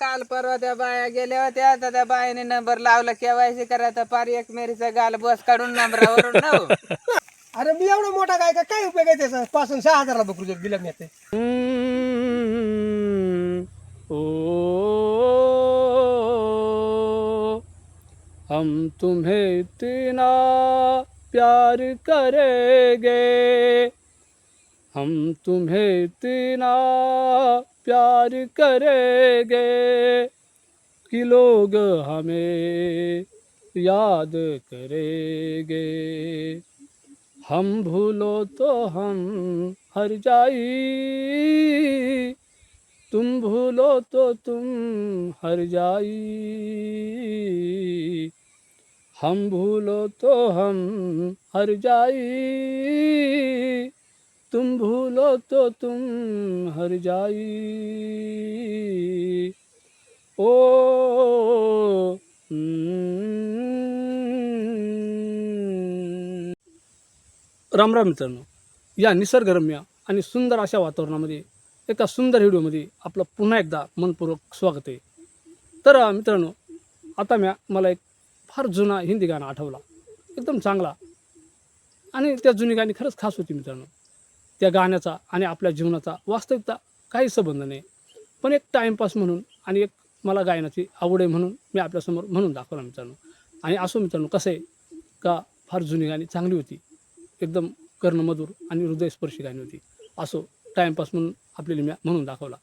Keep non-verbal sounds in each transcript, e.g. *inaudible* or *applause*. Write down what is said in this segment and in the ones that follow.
काल परवा त्या बाया गेल्या होत्या तर त्या बायाने नंबर लावला केवायसी करायचा पार एक मेरीचा गाल बस काढून नंबरावरून न हो. *laughs* अरे मी एवढा मोठा काय का काय उपयोग आहे त्याचा पासून सहा हजारला बकरू दिल्या मी आता ओ हम तुम्हें इतना प्यार करेंगे हम तुम्हें इतना प्यार करेंगे कि लोग हमें याद करेंगे। हम भूलो तो हम हर जाई तुम भूलो तो तुम हर जाई। हम भूलो तो हम हर जाई तुम भूलो तो तुम हर जाई। ओ राम राम मित्रांनो या निसर्गरम्य आणि सुंदर अशा वातावरणामध्ये एका सुंदर व्हिडिओमध्ये आपलं पुन्हा एकदा मनपूर्वक स्वागत आहे. तर मित्रांनो आता म्या मला एक फार जुना हिंदी गाणं आठवला. एकदम चांगला. आणि त्या जुनी गाणी खरंच खास होती मित्रांनो. त्या गाण्याचा आणि आपल्या जीवनाचा वास्तविकता काही संबंध नाही. पण एक टाईमपास म्हणून आणि एक मला गायनाची आवड आहे म्हणून मी आपल्यासमोर म्हणून दाखवला मित्रांनो. आणि असो मित्रांनो कसं आहे का फार जुनी गाणी चांगली होती. एकदम कर्णमधुर आणि हृदयस्पर्शी गाणी होती. असो टाईमपास म्हणून आपल्याला मी म्हणून दाखवला.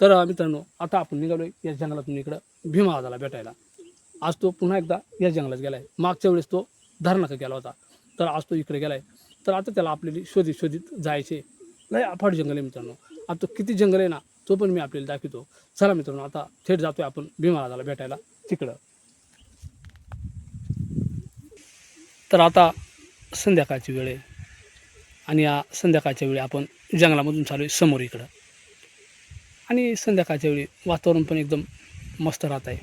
तर मित्रांनो आता आपण निघालो आहे या जंगलातून इकडं भीमा भेटायला. आज तो पुन्हा एकदा या जंगलात गेला आहे मागच्या वेळेस तो धरणाका गेला होता. तर आज तो इकडे गेला आहे तर आता त्याला आपल्याला शोधित शोधित जायचे. लय अफाट जंगल आहे मित्रांनो. आता किती जंगल आहे ना तो पण मी आपल्याला दाखवतो. चला मित्रांनो आता थेट जातोय आपण भीमराजाला भेटायला तिकडं. तर आता संध्याकाळची वेळ आहे. आणि या संध्याकाळच्या वेळी आपण जंगलामधून चालू आहे समोर इकडं. आणि संध्याकाळच्या वेळी वातावरण पण एकदम मस्त राहत आहे.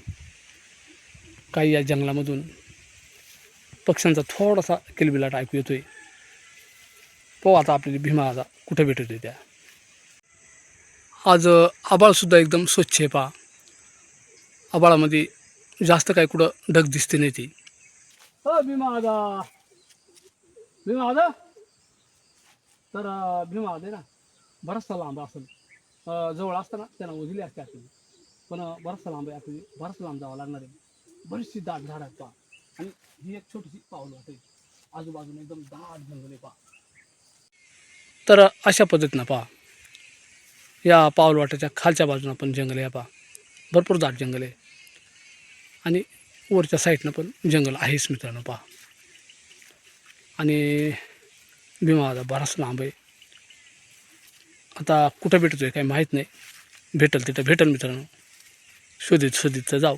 काही या जंगलामधून पक्ष्यांचा थोडासा किलबिलाट ऐकू येतोय. पाहू आता आपल्याला भीमा आता कुठे भेटत त्या. आज आबाळसुद्धा एकदम स्वच्छ आहे पहा. आबाळामध्ये जास्त काही कुठं ढग दिसते नाही ती. हो भीमा आदा भीमा आदा तर भीमा आहे ना बराचसा लांब असेल. जवळ असताना त्यांना उजली असते आपली. पण बराचसा लांब आहे आपली बराच लांब जावं लागणार आहे. बरीचशी दाट झाड आहेत पहा. आणि ही एक छोटीशी पाऊल होते. आजूबाजूने एकदम दाट जंगल आहे पहा. तर अशा पद्धतीनं पहा. या पाऊलवाट्याच्या खालच्या बाजूनं पण जंगल आहे पहा. भरपूर दाट जंगल आहे. आणि वरच्या साईडनं पण जंगल आहेच मित्रांनो पहा. आणि भीमा बराच लांब आहे. आता कुठं भेटतोय काही माहीत नाही. भेटल तिथं भेटल मित्रांनो. शोधित शोधित जाऊ.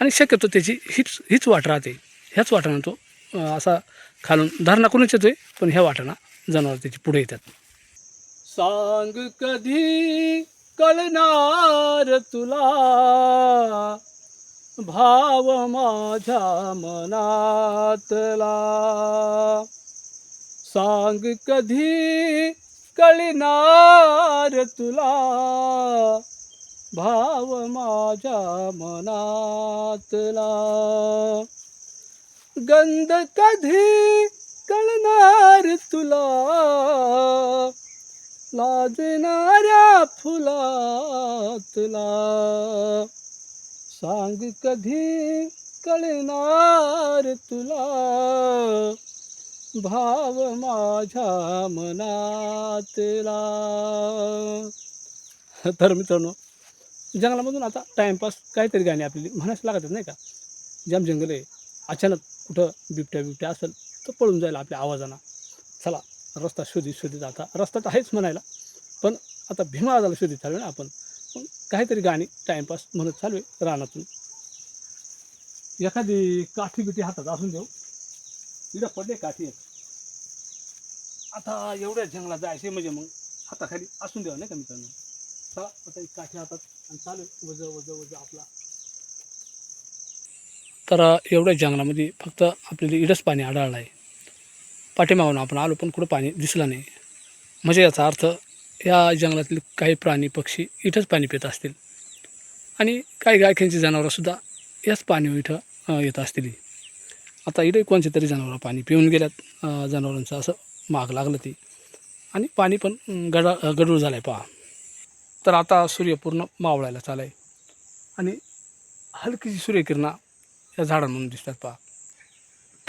आणि शक्यतो त्याची हीच हीच वाट राहते. ह्याच वाटानं तो असा खालून धरणा कोणीच येतोय पण ह्या वाटानं जनावर त्याची पुढे येतात. सांग कधी कळणार तुला? भाव माझ्या मनातला. सांग कधी कळणार तुला? भाव माझ्या मनातला. गंध कधी कळणार तुला? लाजणाऱ्या फुलातला. सांग कधी कळणार तुला? भाव माझ्या मनातला. तर मित्रांनो जंगलामधून आता टाईमपास काहीतरी गाणी आपली म्हणायचं लागतात नाही का? जाम जंगल आहे. अचानक कुठं बिबट्या बिबट्या असेल तर पळून जाईल आपल्या आवाजानं. चला रस्ता शोधित शोधित आता. रस्ता तर आहेच म्हणायला. पण आता भीमा आजाला शोधित चालू ना आपण. पण काहीतरी गाणी टाईमपास म्हणत चालू आहे रानातून. एखादी काठी बिठी हातात असून देऊ. इथं पडले काठी एक आता एवढ्या जंगलात जायचे म्हणजे मग हाताखाली असून द्यावं नाही का मित्रांनो? चला आता एक काठी हातात आणि चालू आहे. वज वज वज आपला तर एवढ्या जंगलामध्ये फक्त आपल्याला इडच पाणी आढळलं आहे. पाठीमागून आपण आलो पण कुठं पाणी दिसलं नाही. म्हणजे याचा अर्थ या जंगलातील काही प्राणी पक्षी इथंच पाणी पित असतील. आणि काही गायख्यांची जनावरंसुद्धा याच पाणी इथं येत असतील. आता इथे कोणचे तरी जनावरं पाणी पिऊन गेल्यात जनावरांचं असं माग लागलं ती. आणि पाणी पण गडा गडूळ झालं आहे पहा. तर आता सूर्य पूर्ण मावळायला चालू आहे आणि हलकीची सूर्यकिरणा या झाडांमधून दिसतात पहा.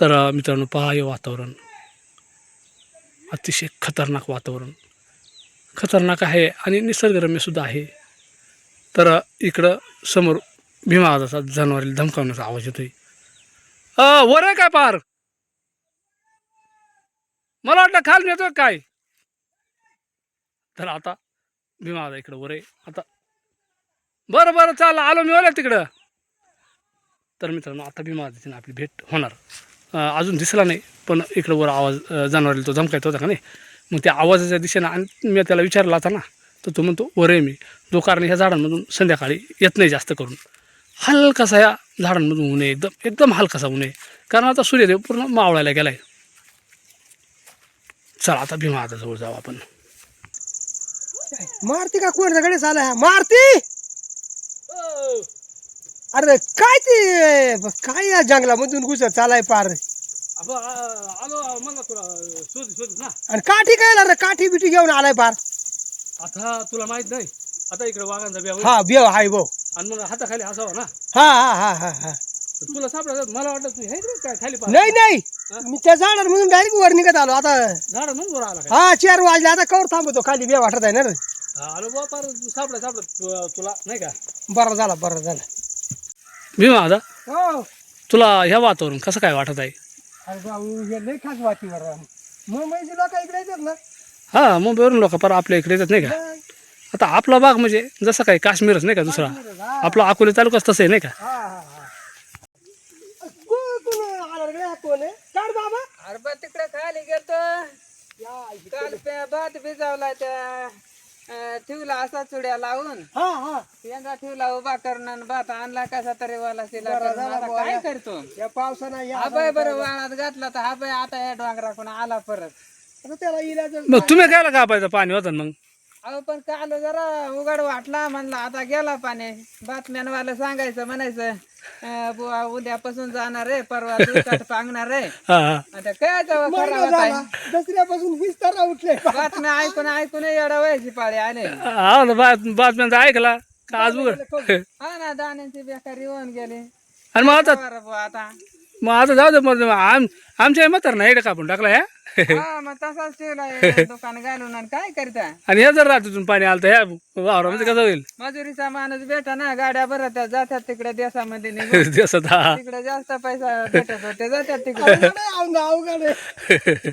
तर मित्रांनो पहा हे वातावरण. अतिशय खतरनाक वातावरण. खतरनाक आहे आणि निसर्गरम्यसुद्धा आहे. तर इकडं समोर भीमा आवाजाचा जनावरील धमकावण्याचा आवाज येतोय. वर आहे काय पार? मला वाटलं खाल येतो काय? तर आता भीमा आवाज इकडं वर आहे. आता बरं बरं चाल आलो मी ओल्या तिकडं. तर मित्रांनो आता भीमा आवाजाची आपली भेट होणार. अजून दिसला नाही पण इकडं वर आवाज जाणवायला तो धमकायत होता का नाही? मग त्या आवाजाच्या दिशेनं आणि मी त्याला विचारला होता ना तर तो म्हणतो वर आहे मी जो कारण ह्या झाडांमधून संध्याकाळी येत नाही जास्त करून. हलकासा या झाडांमधून होऊ नये एकदम एकदम हलकासा होऊ नये कारण आता सूर्यदेव पूर्ण मावळायला गेला आहे चला आता भीमा आता जवळ जाऊ आपण. मारती का कोण गणेश आला? मारती! अरे काय ते? काय या जंगलामधून घुसत चालाय पार? आलो मला तुला शोध शोध ना. आणि काठी काय रे? काठी बिठी घेऊन आलाय पार. आता तुला माहीत नाही. आता इकडे वाघांचा हा बेव हाय भाऊ. आणि मग हाताखाली असावा ना. हा हा हा हा हा. तर तुला सापडा मला वाटत हे काय खाली नाही नाही. मी त्या झाडांमधून डायरेक्ट वर निघत आलो. आता झाड म्हणून वर आला काय? हा चार वाजले. आता कवर थांबतो. खाली बे वाटत आहे ना रे. हा, आलो बा पार. सापडा सापडा तु- तुला नाही का? बरं झाला बरं झालं. भीमा आता हो. तुला ह्या वातावरण कसं काय वाटत आहे? अरे भाऊ हे खास मुंबईची लोक इकडे येतात ना? हा मुंबईवरून लोक पर आपल्या इकडे येतात नाही का? हा, आता आपला भाग म्हणजे जसं काय काश्मीरच नाही का दुसरा? हा, आपला अकोले तालुकाच तसं आहे नाही का? हा, हा, हा. कोण कोण आला रे हा कोण आहे काढ बाबा. अरे बा तिकडे खाली गेलतो. काल पे भात भिजावला त्या. ठेवला असा चुड्या लावून. हा हा. यंदा ठेवला उभा करणं आणि भात आणला कसा तरी वाला शिला बरं करून. झालं आता बुवा, काय. करतो? या पावसानं या हा बाय बरं वाळात घातला तर हा बाय आता या डोंगराकडून आला परत. आता त्याला इलाज मग तुम्ही कायला कापायचं पाणी होतं मग? अहो पण काल जरा उघड वाटला म्हणला आता गेला पाणी. बातम्यांवाला सांगायचं म्हणायचं. अं, बुवा उद्यापासून जाणार रे परवा दिवसात पांगणार रे हा हा. आता काय जावं झाला आहे दसऱ्यापासून वीस तारा उठले. बातम्या ऐकून ऐकून येडा व्हायची पाळी आले. हा ना बात बातम्यांचा ऐकला. का आज उघड? हा ना दाण्यांची बेकारी होऊन गेली. आणि मग आता बरं बुवा आता. मग आता जाऊ दे मग आम आमच्या म्हातार नाही इकडे कापून टाकला ह्या. हा मग तसाच ठेवलाय *laughs* दुकान घालून आणि काय करता? आणि हे जर रात्रीतून पाणी आलं तर ह्या वावरामध्ये कसं होईल? मजुरीचा माणूस भेटा ना गाड्या भरत जातात तिकडे देशामध्ये निघून. *laughs* दिवसात हा. तिकडे जास्त पैसा *laughs* भेटत होते जातात तिकडे.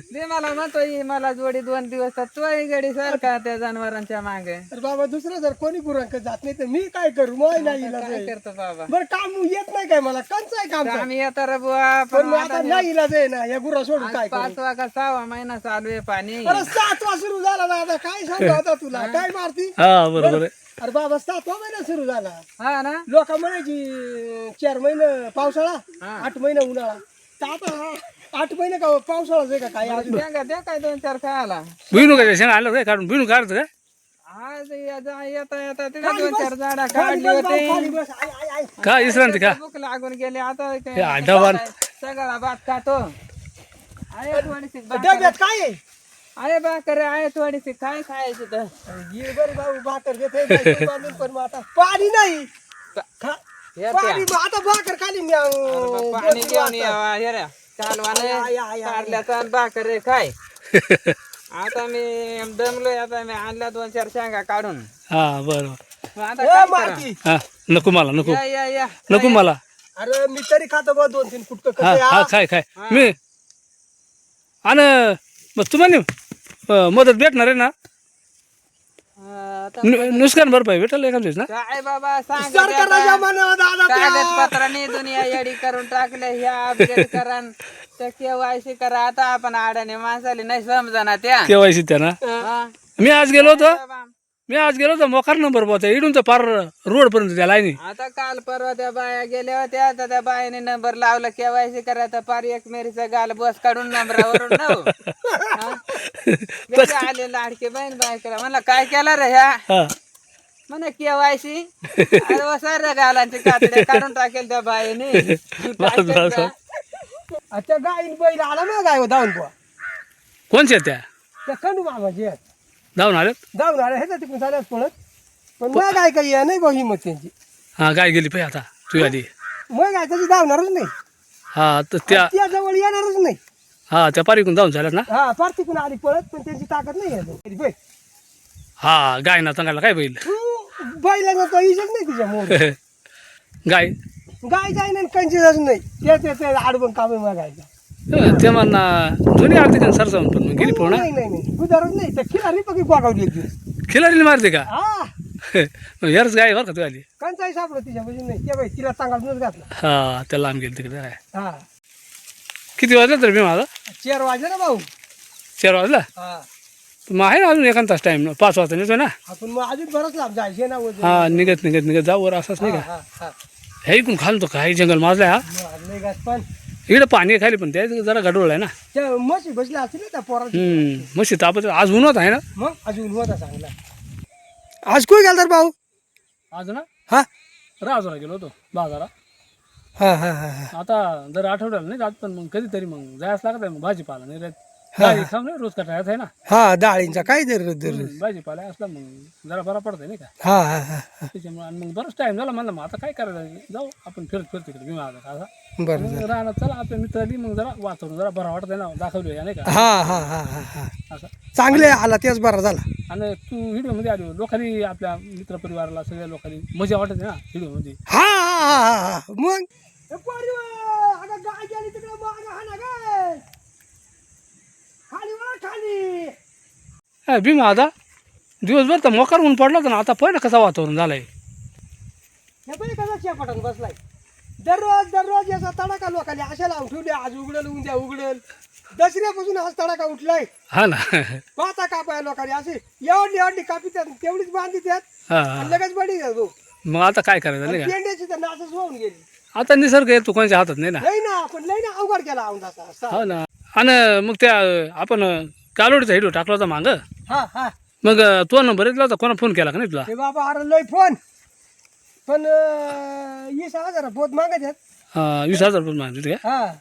ते मला म्हणतो "ही मला जोडी दोन दिवस तर तोही गडी सारखा त्या जनावरांच्या मागे. तर बाबा दुसरं जर कोणी गुरांक जात नाही तर मी काय करू? मग नाही इलाज काय आहे. करतो बाबा? बरं काम येत नाही काय मला? कंच आहे काम आम्ही येतो रे बुवा पण पण मग आता नाही इलाज आहे ना? या गुरा सोडून काय करू? पाचवा का सहावा महिना चालू आहे पाणी. अरे सातवा सुरू झाला ना आता काय सांगू आता तुला? काय मारती? हा बरोबर आहे. अरे बाबा सातवा महिना सुरू झाला. हा ना? लोक म्हणायची चार महिने पावसाळा हा. आठ महिने उन्हाळा. तर आता आठ महिने का पावसाळाच आहे का काय? अजून? द्या द्या काय दोन चार खायला भुईनुकाच्या शेंगा आलं काय काढून भुईनुक काढतं काय आज येता येता खाली दोन. चार झाडा खाली काढली बस भाऊ, होती. खाली बस. आय, आय, आय. का विश्रांती का? भूक लागून गेली आता हे काय-. सगळा भात खातो. आहे थोडीशी भाकर डब्यात काय? आहे आहे भाकर आहे थोडीशी. काय खायची तर? ये बरं भाऊ भाकर *laughs* बांधून पण मग आता पाणी नाही. खा- येत्या. पाणी मग आता भाकर खाली मी अं, मग दोन पाणी तीन घेऊन वाजता. यावा हे रे. कालवाने आय, आय, आय, आय. कारल्याचा आणि भाकर रे काय आता मी दमलोय आता मी आणल्या दोन चार शेंगा काढून. हा बरं मग आता ए, काय मारती. हा नको मला नको. करा? या या. या नको मला. अरे मी तरी खातो बा दोन तीन कुटक हा हा खाय खाय. मी आणि मग तुम्हाला अं, मदत भेटणार आहे ना? हा, आता नु- नुकसान भरपाई भेटेल एखाद्याच ना? काय बाबा सांग सरकारच्या मनावर दादा त्या- कागदपत्राने दुनिया येडी करून टाकले ह्या अपडेट करा त्या केवायसी करा. आता आपण आडाने माणसाले नाही समजना त्या. केवायसी त्यांना हा. मी आज गेलो होतो. बाबा, मी आज गेलो होतो मोकार नंबर होता इडून तर पार रोड पर्यंत त्या लाईनी. आता काल परवा त्या बाया गेल्या होत्या तर त्या बायाने नंबर लावला केवायसी करा तर पार एक मेरीचा गाल बस काढून नंबरावरून *laughs* आले लाडके बहीण बाय करा म्हणलं काय केलं रे ह्या? हा. म्हणे केवायसी. अरे वा साऱ्या गालांची कातड्या काढून टाकेल त्या बाईने. *laughs* बस, बस. त्या गाईन बैल आला ना गाय धावून बुवा. कोणच्या त्या? त्या खंडू मामाची आहेत. धावून आल्यात धावून आल्या ह्याच्या तिकडून चालत पळत. पण मग काय काही आहे नाही भाऊ हिंमत त्यांची. हा गाय गेली पाहिजे आता. तू आली. मग काय त्याची धावणारच नाही. हा तर त्या त्या जवळ येणारच नाही. हा त्या पारीकून धावून झाल्यात ना? हा फार तिकडून आली पळत पण त्यांची ताकद नाही आहे. बैल हा गाय ना चांगला काय बैल? बैलांना तो इजत नाही तिच्या मोर. *laughs* गाय? गाय जाय नाही कंचीच नाही. ते ते आडबन कामे मागायचं ते म्हणा जुनी आरती का सरसावून पण मग गेली पोहणा नाही नाही नाही. तर खिलारी पकी गोगावली एक दिवस खिलारीला मारते का? हा. *laughs* यारच गाय बरं का तू आली. कंचाई सापडत तिच्या म्हणजे नाही. बाई तिला चांगला घातला. हा त्या लांब गेली तिकडे. हा. किती वाजला तर मी माझा? चार वाजले ना भाऊ. चार वाजला? हा. मग आहे ना अजून एखाद तास टाईम पाच वाजता नेतो ना. आपण मग अजून बरंच लांब जायचे ना वजन. हा निघत निघत निघत. जाऊ वर असाच नाही का? हा हा. हे इकडून खालतो काही जंगल माजलाय हा. मग नाही घात पण. इकडे पाणी आहे खाली पण त्या जरा गडोळ आहे ना. त्या म्हशी बसल्या असतील ना त्या पोरात. हम्म मस्त तापत आज उन्हात आहे ना? मग अजून होता चांगला आज कोण गेला तर भाऊ? आज ना? हा. राजूला गेलो होतो बाजारा हा हा हा हा. आता जर आठवड्याला नाही जात पण मग कधीतरी मग जायच लागत आहे मग भाजीपाला नाही रे गाडी खाऊ नाही रोज कटायचं आहे ना. हा डाळींचा काय दर दर. भाजीपाला असला मग जरा बरा पडतंय नाही का? हा हा हा. त्याच्यामुळे आणि मग बरंच टाइम झाला म्हणलं मग आता काय करायचं? जाऊ आपण फिरत फिरत तिकडे विमा आता बरं मग राहणार चला आपल्या मित्र आली मग जरा वातावरण जरा बरं वाटतंय ना दाखवलं नाही का? हा हा हा हा हा. असं. चांगले आला तेच बरा झाला. आणि तू व्हिडिओमध्ये आली लोकांनी आपल्या मित्रपरिवाराला सगळ्या लोकांनी मजा वाटते ना व्हिडिओमध्ये? हा हा हा हा हा. मग? गाय गेली तिकडे हा खाली हा भीमा आता. दिवसभर तर मोकार ऊन पडला होता ना आता पहिलं कसं वातावरण झालंय? पण कसा शेपाटून बसलाय. दररोज दररोज याचा तडाखा लोकांनी अशा लावून ठेवले आज उघडल उद्या उघडल. दसऱ्यापासून आज तडाखा उठलाय. हा ना. पाहता कापाय लोकांनी? असे एवढी एवढी कापी त्यात तेवढीच बांधली त्यात. हा. आणि लगेच बडी भाऊ मग आता काय करायचं नाही का? पेंड्याची तर नासच होऊन गेली. आता निसर्ग येतो कोणाच्या हातात नाही ना? लई ना आपण लई ना अवघड केला औंधाचा हो ना. आणि मग त्या आपण कालोडीचा व्हिडिओ टाकला होता मागं? हा हा. मग तो नंबर येतला होता कोणा फोन केला का नाही तुला? बाबा अरे लय फोन पण अं, वीस हजार पोत मागत आहेत. हा, वीस हजार रुपये मागितले का? हा.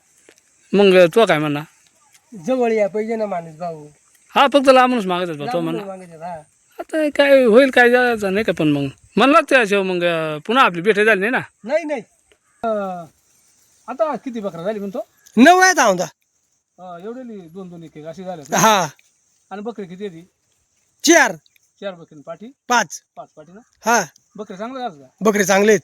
मग तो काय म्हणा जवळ या पाहिजे ना माणूस भाऊ. हा फक्त लांबूनच मागत होता तो म्हणा मागत आहेत, हा. आता काय होईल काय जायचं नाही का पण मग. म्हणला त्याशिवाय मग पुन्हा आपली भेट झाली नाही ना? नाही नाही. आता किती बकरा झाली म्हणतो? नऊ आहेत औंधा एवढे दोन दोन एक एक अशी झाले हा. आणि बकरी किती येते चार. चार बकरी पाठी. पाच. पाच पाठी ना हा. बकरी चांगलं झालं बकरे चांगले आहेत.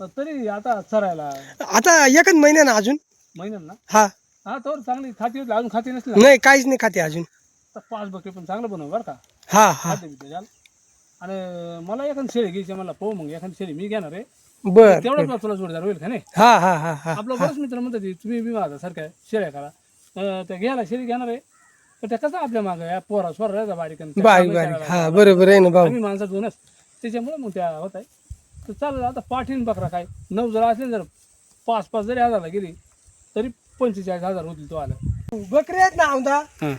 तर तरी आता चरायला आता एकच महिना ना अजून? महिन्यात ना? हा. हा तर चांगली खाती होती अजून खाती नसली ना? नाही काहीच नाही खाते अजून. तर पाच बकरी पण चांगलं बनव बरं का? हा हा. खाते बिते द्याल आणि मला एखादी शेळी घ्यायची मला पाहू मग एखादी शेळी मी घेणार आहे. बर तेवढंच मला तुला जोडदार होईल का नाही? हा हा हा हा. आपलं बरंच मित्र म्हणतात की तुम्ही बी माझा सारख्या शेळ्या करा. अं, त्या घ्यायला शेळी घेणार आहे. त्या कसं आपल्या मागं या पोरा स्वर बारीक आणि त्या बारीक कामाला बारीक. हा बरोबर आहे ना भाऊ. आम्ही माणसं दोनच त्याच्यामुळे मग त्या होत आहे. तर चालेल आता पाठीन बकरा काय? नऊ जर असले जर पाच पाच जरी हजारला गेली तरी पंचेचाळीस हजार होतील तो आला. बकरे आहेत ना हां.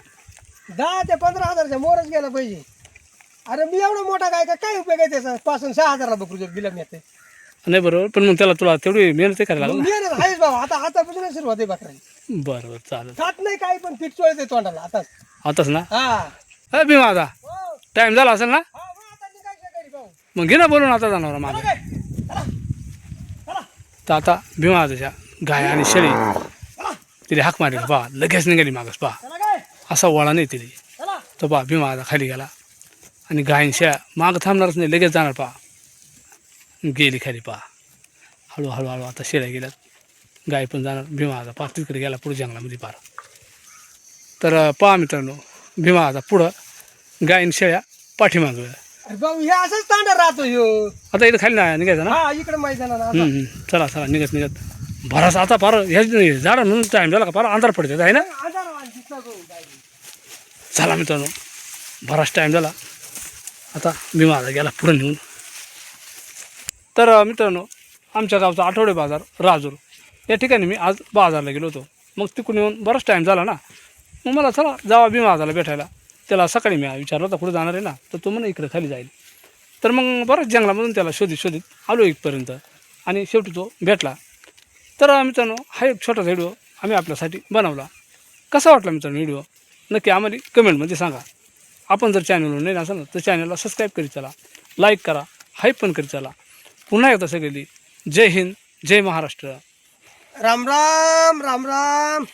दहा ते पंधरा हजारच्या मोरच गेला पाहिजे. अरे मी एवढा मोठा काय का काय उपयोग आहे त्याचा? पासून सहा हजारला बकरू जर दिला मी नाही बरोबर पण मग त्याला तुला तेवढी मेहनत करायला लागल मेहनत आहेच बाबा आता आतापासूनच सुरुवात आहे ना बरं बरं चालेल. खात नाही काही पण पीठ चोळते तोंडाला आताच आताच ना? हा. अ मी माझा. टाईम झाला असेल ना? हा, मग आता निघायचं घरी भाऊ. मग घे ना बोलून आता जाणार माझा काय? तर आता भीमा त्याच्या गाय आणि शेळी तिने हाक मारली. पा लगेच निघाली मागस पा चला काय असा वळा नाही तिने चला. तर पा भीमा आता खाली गेला. आणि गाय आणि शेळ्या मागं थांबणारच नाही लगेच जाणार पा गेली खाली पा हळूहळू हळू आता शेळ्या गेल्यात. गाय पण जाणार भीमा आता पा तिकडे गेला पुढे जंगलामध्ये पार. तर पहा मित्रांनो भीमा आता पुढं गाय आणि शेळ्या पाठीमागं. असंच तांडा राहतो ह्यो. आता इथं खाली नाही निघायचं ना? हा इकडे मैदानाला हम्म, हम्म. चला चला निघत निघत. भरास आता फार ह्या झाडं म्हणून टाईम झाला का फार अंधार पडते आहे ना? दिसला गाय. चला मित्रांनो बराच टाईम झाला. आता मी माझा गेला पुढे नेऊन. तर अं, मित्रांनो आमच्या गावचा आठवडे बाजार राजूर. या ठिकाणी मी आज बाजारला गेलो होतो. मग तिकडून येऊन बराच टाईम झाला ना. मग मला चला जावा बी माझाला भेटायला. त्याला सकाळी मी विचारलं होता कुठे जाणार आहे ना? तर तो म्हणे इकडे खाली जाईल. तर मग बरंच जंगलामधून त्याला शोधित शोधित आलो इथपर्यंत. आणि शेवटी तो भेटला. तर मित्रांनो हा एक छोटासा व्हिडिओ आम्ही आपल्यासाठी बनवला. कसा वाटला मित्रांनो व्हिडिओ? नक्की आम्हाला कमेंटमध्ये सांगा. आपण जर चॅनलवर नाही असाल ना तर चॅनलला सबस्क्राईब करीत चला. लाईक करा हाईप पण करीत चला. पुन्हा एकदा सगळी जय हिंद जय महाराष्ट्र. राम राम राम राम.